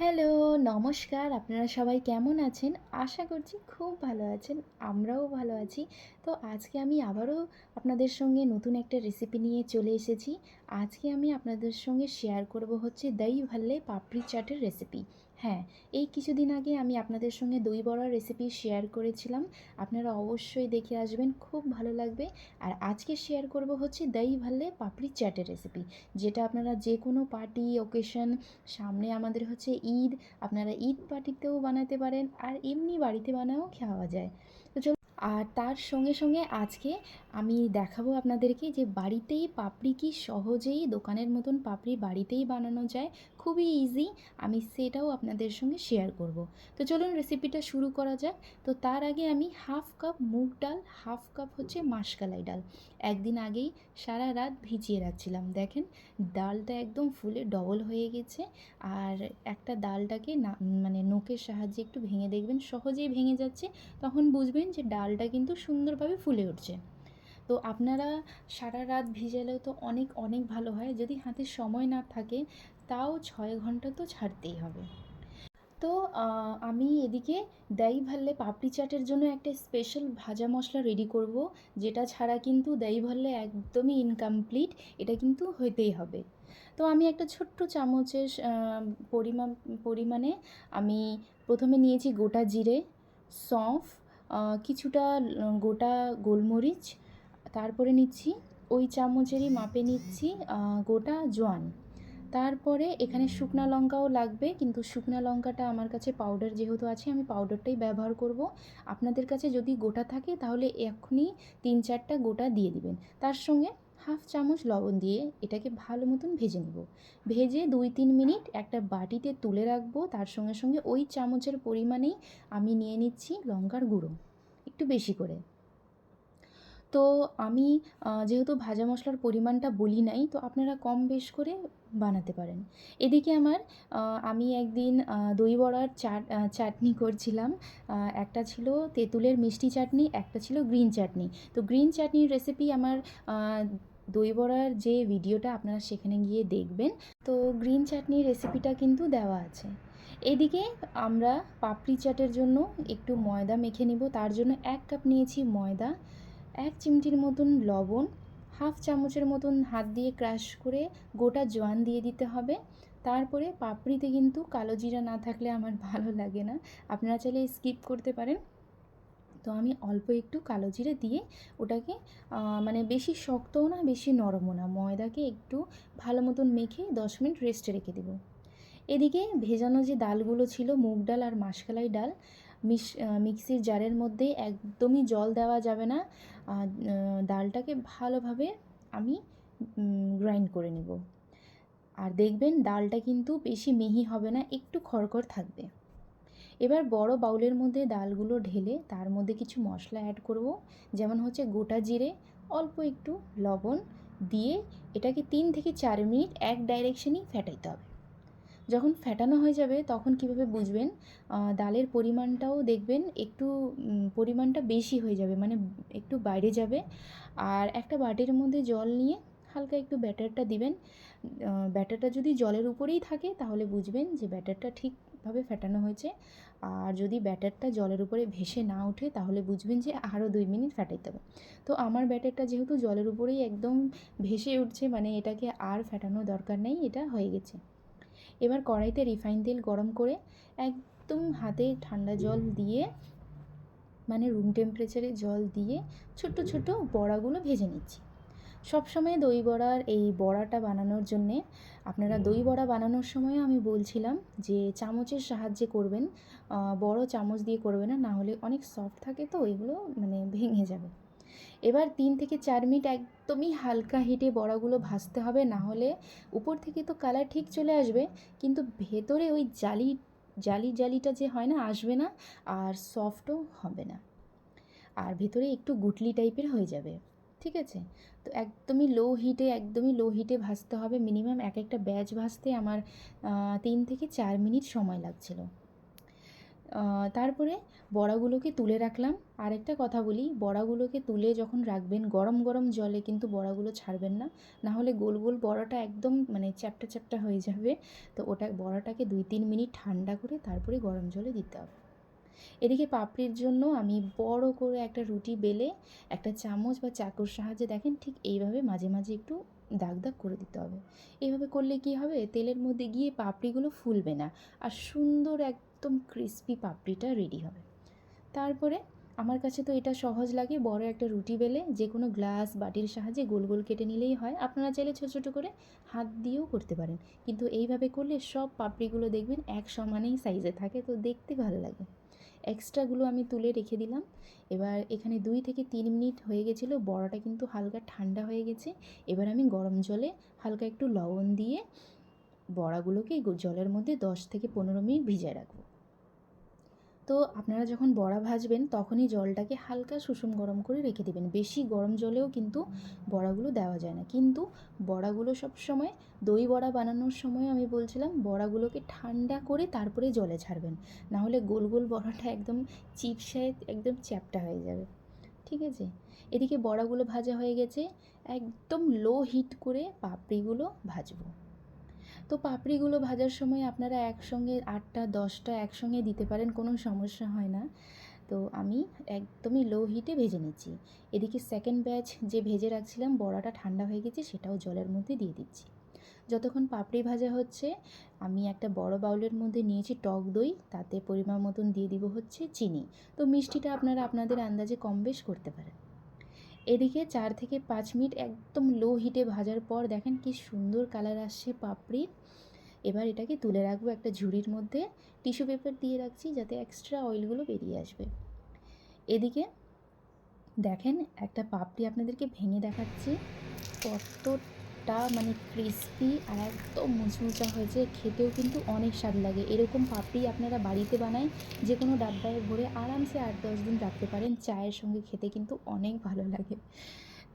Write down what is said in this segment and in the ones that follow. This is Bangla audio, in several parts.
হ্যালো, নমস্কার। আপনারা সবাই কেমন আছেন? আশা করছি খুব ভালো আছেন। আমরাও ভালো আছি। তো আজকে আমি আবারও আপনাদের সঙ্গে নতুন একটা রেসিপি নিয়ে চলে এসেছি। আজকে আমি আপনাদের সঙ্গে শেয়ার করব হচ্ছে দই ভাল্লে পাপড়ি চাটের রেসিপি। হ্যাঁ, এই কিছুদিন আগে আমি আপনাদের সঙ্গে দই বড়ার রেসিপি শেয়ার করেছিলাম। আপনারা অবশ্যই দেখে আসবেন, খুব ভালো লাগবে। আর আজকে শেয়ার করব হচ্ছে দই ভাল্লে পাপড়ি চাটের রেসিপি। যেটা আপনারা যে কোনো পার্টি, ওকেশন সামনে আমাদের হচ্ছে ঈদ, আপনারা ঈদ পার্টিতেও বানাতে পারেন আর এমনি বাড়িতে বানাও খাওয়া যায়। আর তার সঙ্গে, সঙ্গে আজকে আমি দেখাবো আপনাদেরকে যে বাড়িতেই পাপড়ি কি সহজেই দোকানের মতন পাপড়ি বাড়িতেই বানানো যায়। খুবই ইজি। আমি সেটাও আপনাদের সঙ্গে শেয়ার করব। তো চলুন রেসিপিটা শুরু করা যাক। তো তার আগে আমি হাফ কাপ মুগ ডাল, হাফ কাপ হচ্ছে মাসকলাই ডাল। একদিন আগেই সারা রাত ভিজিয়ে রাখছিলাম। দেখেন ডালটা একদম ফুলে ডবল হয়ে গেছে। আর একটা ডালটাকে না মানে নখের সাহায্যে একটু ভেঙে দেখবেন সহজেই ভেঙে যাচ্ছে। তখন বুঝবেন যে ডালটা কিন্তু সুন্দরভাবে ফুলে উঠছে। তো আপনারা সারা রাত ভিজালেও তো অনেক, অনেক ভালো হয়। যদি হাতে সময় না থাকে তাও ছয় ঘণ্টা তো ছাড়তেই হবে। তো আমি এদিকে দই ভাল্লে পাপড়ি চাটের জন্য একটা স্পেশাল ভাজা মশলা রেডি করব। যেটা ছাড়া কিন্তু দই ভাল্লে একদমই ইনকমপ্লিট। এটা কিন্তু হইতেই হবে। তো আমি একটা ছোট্ট চামচের আ পরিমাপ পরিমাণে আমি প্রথমে নিয়েছি গোটা জিরে, সৌঁফ, কিছুটা গোটা গোলমরিচ, তারপরে নিচ্ছি ওই চামচেরই মাপে নিচ্ছি গোটা জোয়ান। তারপরে এখানে শুকনা লঙ্কাও লাগবে কিন্তু শুকনা লঙ্কাটা আমার কাছে পাউডার যেহেতু আছে আমি পাউডারটাই ব্যবহার করব। আপনাদের কাছে যদি গোটা থাকে তাহলে এক্ষুনি তিন চারটা গোটা দিয়ে দিবেন। তার সঙ্গে হাফ চামচ লবণ দিয়ে এটাকে ভালো মতন ভেজে নেব। ভেজে ২-৩ মিনিট একটা বাটিতে তুলে রাখব। তার সঙ্গে, সঙ্গে ওই চামচের পরিমাণেই আমি নিয়ে নিচ্ছি লঙ্কার গুঁড়ো, একটু বেশি করে। তো আমি যেহেতু ভাজা মশলার পরিমাণটা বলি নাই তো আপনারা কম বেশ করে বানাতে পারেন। এদিকে আমার আমি একদিন দই বড়ার চাট চাটনি করছিলাম। একটা ছিল তেঁতুলের মিষ্টি চাটনি, একটা ছিল গ্রিন চাটনি। তো গ্রিন চাটনির রেসিপি আমার দই বড়ার যে ভিডিওটা আপনারা সেখানে গিয়ে দেখবেন। তো গ্রিন চাটনির রেসিপিটা কিন্তু দেওয়া আছে। এদিকে আমরা পাপড়ি চাটের জন্য একটু ময়দা মেখে নিব। তার জন্য এক কাপ নিয়েছি ময়দা, এক চিমটির মতন লবণ, হাফ চামচের মতন হাত দিয়ে ক্রাশ করে গোটা জোয়ান দিয়ে দিতে হবে। তারপরে পাপড়িতে কিন্তু কালো জিরা না থাকলে আমার ভালো লাগে না। আপনারা চাইলে স্কিপ করতে পারেন। তো আমি অল্প একটু কালো জিরে দিয়ে ওটাকে মানে বেশি শক্তও না বেশি নরমও না। ময়দাকে একটু ভালো মতন মেখে ১০ মিনিট রেস্টে রেখে দেব। এদিকে ভেজানো যে ডালগুলো ছিল মুগ ডাল আর মাসকলাই ডাল মিস মিক্সির জারের মধ্যে একদমই জল দেওয়া যাবে না। ডালটাকে ভালোভাবে আমি গ্রাইন্ড করে নেব। আর দেখবেন ডালটা কিন্তু বেশি মিহি হবে না, একটু খড়খড় থাকবে। এবার বড় বাউলের মধ্যে ডালগুলো ঢেলে তার মধ্যে কিছু মশলা অ্যাড করব। যেমন হচ্ছে গোটা জিরে, অল্প একটু লবণ দিয়ে এটাকে তিন থেকে চার মিনিট এক ডাইরেকশনেই ফেটাইতে হবে। যখন ফেটানো হয়ে যাবে তখন কীভাবে বুঝবেন? ডালের পরিমাণটাও দেখবেন একটু পরিমাণটা বেশি হয়ে যাবে মানে একটু বাইরে যাবে। আর একটা বাটির মধ্যে জল নিয়ে হালকা একটু ব্যাটারটা দিবেন। ব্যাটারটা যদি জলের উপরেই থাকে তাহলে বুঝবেন যে ব্যাটারটা ঠিকভাবে ফেটানো হয়েছে। আর যদি ব্যাটারটা জলের উপরে ভেসে না ওঠে তাহলে বুঝবেন যে আরও দুই মিনিট ফেটাইতে হবে। তো আমার ব্যাটারটা যেহেতু জলের উপরেই একদম ভেসে উঠছে মানে এটাকে আর ফেটানোর দরকার নেই, এটা হয়ে গেছে। এবার কড়াইতে রিফাইন তেল গরম করে একদম হাতে ঠান্ডা জল দিয়ে মানে রুম টেম্পারেচারে জল দিয়ে ছোট্ট, ছোট্ট বড়াগুলো ভেজে নিচ্ছি। সবসময় দই বড়ার এই বড়াটা বানানোর জন্যে আপনারা দই বড়া বানানোর সময়ও আমি বলছিলাম যে চামচের সাহায্যে করবেন। বড় চামচ দিয়ে করবেন না, না হলে অনেক সফট থাকে তো এগুলো মানে ভেঙে যাবে। এবার তিন থেকে চার মিনিট একদমই হালকা হিটে বড়াগুলো ভাজতে হবে। না হলে উপর থেকে তো কালার ঠিক চলে আসবে কিন্তু ভেতরে ওই জালি, জালি, জালিটা যে হয় না আসবে না আর সফটও হবে না। আর ভেতরে একটু গুটলি টাইপের হয়ে যাবে। ঠিক আছে? তো একদমই লো হিটে একদমই লো হিটে ভাজতে হবে। মিনিমাম এক একটা ব্যাচ ভাজতে আমার তিন থেকে চার মিনিট সময় লাগছিল। তারপরে বড়াগুলোকে তুলে রাখলাম আরেকটা কথা বলি, বড়াগুলোকে তুলে যখন রাখবেন, গরম গরম জলে কিন্তু বড়াগুলো ছাড়বেন না না হলে গোল গোল বড়াটা একদম মানে চ্যাপটা চ্যাপটা হয়ে যাবে তো ওটা, বড়াটাকে দুই তিন মিনিট ঠান্ডা করে তারপরে গরম জলে দিতে হবে এদিকে পাপড়ির জন্য আমি বড় করে একটা রুটি বেলে একটা চামচ বা চাকুর সাহায্যে দেখেন ঠিক এইভাবে মাঝে মাঝে একটু দাগ দাগ করে দিতে হবে। এইভাবে করলে কি হবে? তেলের মধ্যে গিয়ে পাপড়িগুলো ফুলবে না আর সুন্দর একদম ক্রিস্পি পাপড়িটা রেডি হবে। তারপরে আমার কাছে তো এটা সহজ লাগে বড় একটা রুটি বেলে যে কোনো গ্লাস, বাটির সাহায্যে গোল গোল কেটে নিলেই হয়। আপনারা চাইলে ছোটো ছোটো করে হাত দিয়েও করতে পারেন। কিন্তু এইভাবে করলে সব পাপড়িগুলো দেখবেন এক সমানেই সাইজে থাকে, তো দেখতে ভালো লাগে। এক্সট্রাগুলো আমি তুলে রেখে দিলাম। এবার এখানে দুই থেকে তিন মিনিট হয়ে গেছিল, বড়াটা কিন্তু হালকা ঠান্ডা হয়ে গেছে। এবার আমি গরম জলে হালকা একটু লবণ দিয়ে বড়াগুলোকে জলের মধ্যে দশ থেকে পনেরো মিনিট ভিজিয়ে রাখব। তো আপনারা যখন বড়া ভাজবেন, তখনই জলটাকে হালকা সুষুম গরম করে রেখে দেবেন। বেশি গরম জলেও কিন্তু বড়াগুলো দেওয়া যায় না। কিন্তু বড়াগুলো সব সময় দই বড়া বানানোর সময় আমি বলছিলাম, বড়াগুলোকে ঠান্ডা করে তারপরে জলে ছাড়বেন। না হলে গোল গোল বড়াটা একদম চিপসায় একদম চ্যাপটা হয়ে যাবে। ঠিক আছে? এদিকে বড়াগুলো ভাজা হয়ে গেছে। একদম লো হিট করে পাপড়িগুলো ভাজবো। তো পাপড়িগুলো ভাজার সময় আপনারা একসঙ্গে আটটা, দশটা একসঙ্গে দিতে পারেন, কোনো সমস্যা হয় না। তো আমি একদমই লো হিটে ভেজে নিচ্ছি। এদিকে সেকেন্ড ব্যাচ যে ভেজে রাখছিলাম, বড়াটা ঠান্ডা হয়ে গেছে, সেটাও জলের মধ্যে দিয়ে দিচ্ছি। যতক্ষণ পাপড়ি ভাজা হচ্ছে, আমি একটা বড় বাউলের মধ্যে নিয়েছি টক দই, তাতে পরিমাণ মতন দিয়ে দিব হচ্ছে চিনি। তো মিষ্টিটা আপনারা আপনাদের আন্দাজে কম বেশ করতে পারেন। এদিকে চার থেকে পাঁচ মিনিট একদম লো হিটে ভাজার পর দেখেন কি সুন্দর কালার আসছে পাপড়ির। এবার এটাকে তুলে রাখব একটা ঝুড়ির মধ্যে টিস্যু পেপার দিয়ে রাখছি যাতে এক্সট্রা অয়েলগুলো বেরিয়ে আসবে। এদিকে দেখেন একটা পাপড়ি আপনাদেরকে ভেঙে দেখাচ্ছি। কতটা মানে ক্রিস্পি আর একদম মুচমুচা হয়েছে। খেতেও কিন্তু অনেক স্বাদ লাগে। এরকম পাপড়ি আপনারা বাড়িতে বানায় যে কোনো ডাব্বায় ভরে আরামসে আট দশ দিন রাখতে পারেন। চায়ের সঙ্গে খেতে কিন্তু অনেক ভালো লাগে।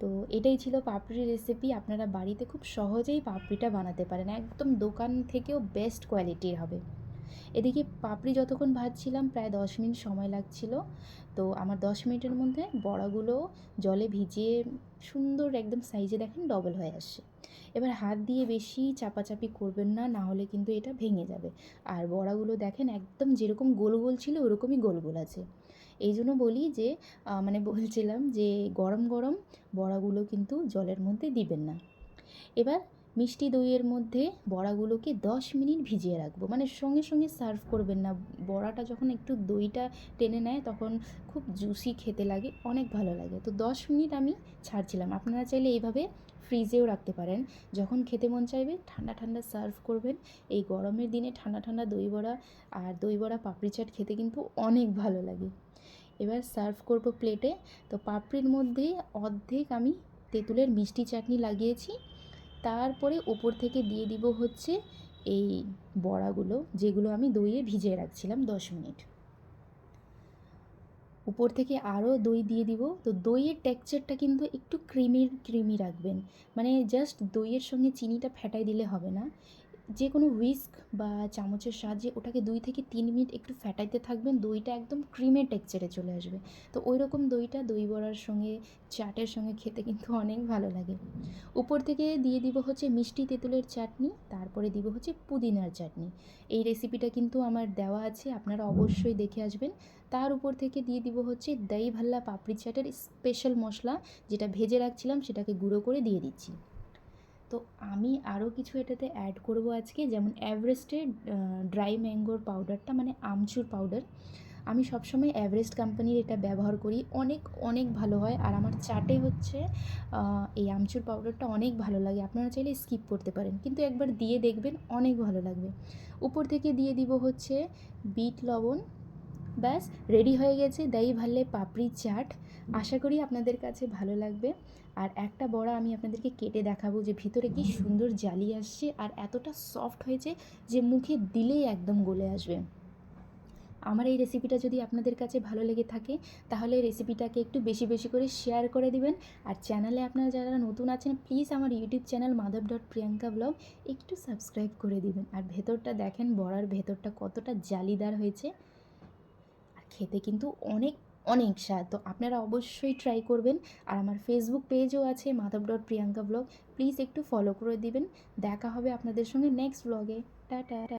তো এটাই ছিল পাপড়ির রেসিপি আপনারা বাড়িতে খুব সহজেই পাপড়িটা বানাতে পারেন। একদম দোকান থেকেও বেস্ট কোয়ালিটির হবে। এদিকে পাপড়ি যতক্ষণ ভাজছিলাম প্রায় দশ মিনিট সময় লাগছিল। তো আমার দশ মিনিটের মধ্যে বড়াগুলো জলে ভিজিয়ে সুন্দর একদম সাইজে দেখেন ডবল হয়ে আসছে। এবার হাত দিয়ে বেশি চাপাচাপি করবেন না না হলে কিন্তু এটা ভেঙে যাবে। আর বড়াগুলো দেখেন একদম যেরকম গোল গোল ছিল, ওরকমই গোল গোল আছে। এই জন্য বলি যে মানে বলছিলাম যে, গরম গরম বড়াগুলো কিন্তু জলের মধ্যে দিবেন না। এবার মিষ্টি দইয়ের মধ্যে বড়াগুলোকে দশ মিনিট ভিজিয়ে রাখব। মানে সঙ্গে সঙ্গে সার্ভ করবেন না। বড়াটা যখন একটু দইটা টেনে নেয়, তখন খুব জুসি খেতে লাগে, অনেক ভালো লাগে। তো দশ মিনিট আমি ছাড়ছিলাম। আপনারা চাইলে এইভাবে ফ্রিজেও রাখতে পারেন। যখন খেতে মন চাইবে, ঠান্ডা ঠান্ডা সার্ভ করবেন। এই গরমের দিনে ঠান্ডা ঠান্ডা দই বড়া আর দই বড়া পাপড়ি চাট খেতে কিন্তু অনেক ভালো লাগে। এবার সার্ভ করব প্লেটে তো পাপড়ির মধ্যে অর্ধেক আমি তেঁতুলের মিষ্টি চাটনি লাগিয়েছি। তারপরে ওপর থেকে দিয়ে দিব হচ্ছে এই বড়াগুলো, যেগুলো আমি দইয়ে ভিজিয়ে রাখছিলাম দশ মিনিট। উপর থেকে আরও দই দিয়ে দিব। তো দইয়ের টেক্সচারটা কিন্তু একটু ক্রিমির ক্রিমি রাখবেন। মানে জাস্ট দইয়ের সঙ্গে চিনিটা ফেটাই দিলে হবে না। যে কোনো হুইস্ক বা চামচের সাহায্যে ওটাকে দুই থেকে তিন মিনিট একটু ফ্যাটাইতে থাকবেন। দইটা একদম ক্রিমের টেক্সচারে চলে আসবে। তো ওই রকম দইটা দই বড়ার সঙ্গে, চাটের সঙ্গে খেতে কিন্তু অনেক ভালো লাগে। উপর থেকে দিয়ে দিব হচ্ছে মিষ্টি তেঁতুলের চাটনি, তারপরে দিব হচ্ছে পুদিনার চাটনি। এই রেসিপিটা কিন্তু আমার দেওয়া আছে, আপনারা অবশ্যই দেখে আসবেন। তার উপর থেকে দিয়ে দিব হচ্ছে দই ভাল্লা পাপড়ি চাটের স্পেশাল মশলা, যেটা ভেজে রাখছিলাম, সেটাকে গুঁড়ো করে দিয়ে দিচ্ছি। তো আমি আরও কিছু এটাতে অ্যাড করব আজকে, যেমন এভারেস্টের ড্রাই ম্যাঙ্গোর পাউডারটা মানে আমচুর পাউডার আমি সবসময় অ্যাভারেস্ট কোম্পানির এটা ব্যবহার করি। অনেক অনেক ভালো হয়। আর আমার চাটে হচ্ছে এই আমচুর পাউডারটা অনেক ভালো লাগে। আপনারা চাইলে স্কিপ করতে পারেন। কিন্তু একবার দিয়ে দেখবেন, অনেক ভালো লাগবে। উপর থেকে দিয়ে দিব হচ্ছে, বিট লবণ। ব্যাস রেডি হয়ে গেছে। দই ভাল্লে পাপড়ি চাট। আশা করি আপনাদের কাছে ভালো লাগবে। আর একটা বড়া আমি আপনাদেরকে কেটে দেখাবো যে ভিতরে কি সুন্দর জালি আসছে আর এতটা সফট হয়েছে যে মুখে দিলেই একদম গলে আসবে। আমার এই রেসিপিটা যদি আপনাদের কাছে ভালো লেগে থাকে, তাহলে রেসিপিটাকে একটু বেশি বেশি করে শেয়ার করে দিবেন। আর চ্যানেলে আপনারা যারা নতুন আছেন প্লিজ আমার YouTube channel Madhab dot Priyanka blog একটু সাবস্ক্রাইব করে দিবেন। আর ভেতরটা দেখেন, বড়ার ভেতরটা কতটা জালিদার হয়েছে। আর খেতে কিন্তু অনেক অনেক স্বাদ তো আপনারা অবশ্যই ট্রাই করবেন। আর আমার ফেসবুক পেজও আছে Madhab dot Priyanka blog please একটু ফলো করে দিবেন। দেখা হবে আপনাদের সঙ্গে নেক্সট ব্লগে টাটা